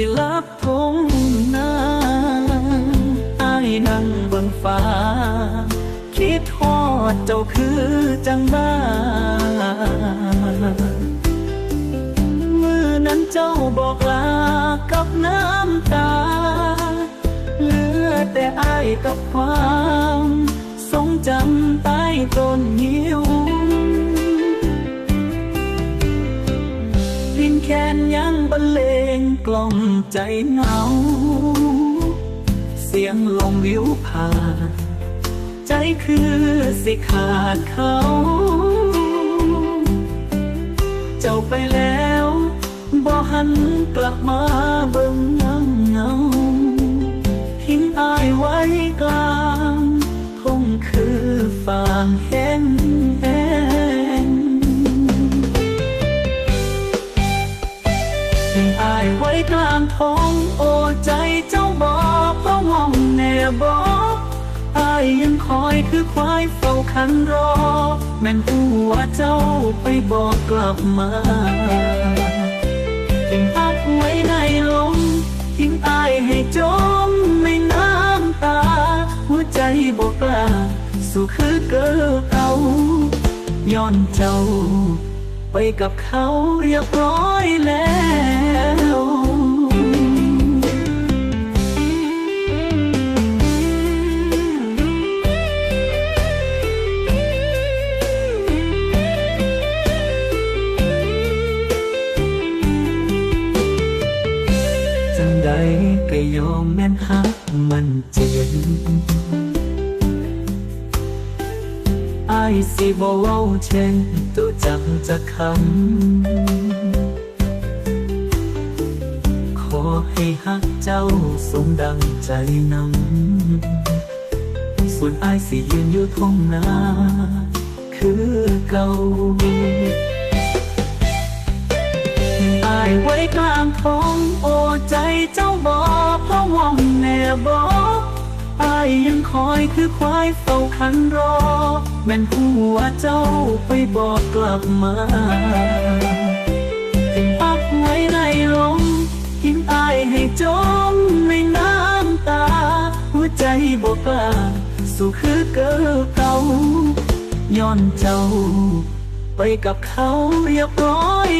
สิลับทงนาอายนั่งเบิ่งฟ้า คิดทอดเจ้าคือจังบ้ามือนั้นเจ้าบอกลากับน้ำตา เหลือแต่อายกับความ นแคนยังบรรเลงกล่อมใจเหงา เสียงลมวิวผ่าน ใจคือสิขาดเขา เจ้าไปแล้วบ่หันกลับมาเบิ่งเงาเงาทิ้งอายไว้กลางทงคือฟางแห้งแห้ง ทิ้งอายไว้กลางท้องโอ้ใจเจ้าบอกเพราะมองแน่บอกอายยังคอยคือควายเฝ้าคันรอ แม่นหัวเจ้าไปบอกกลับมาทิ้งอักไว้ในลมทิ้งอายให้จมในน้ำตา หัวใจบอกกล้าสู่คือเกิดเอาย้อนเจ้าไปกับเขาเรียบร้อยแล้ว ก็ยอมแม่นฮักมันเจ็บไอายสิบ่เว้าเช่นตัวจังจะคำขอให้ฮักเจ้าสมดังใจนำส่วนอายสิยืนอยู่ท้องนาคือเก่า ว่องแน่บอกอายยังคอยคือควายเฝ้าคันรอ แม่นหัวเจ้าไปบอกกลับมาปักไว้ในลมทิ้งอายให้จมในน้ำตา หัวใจบอกกล้าสู่คือเกิดเก่าย้อนเจ้า ไปกับเขาเรียบร้อย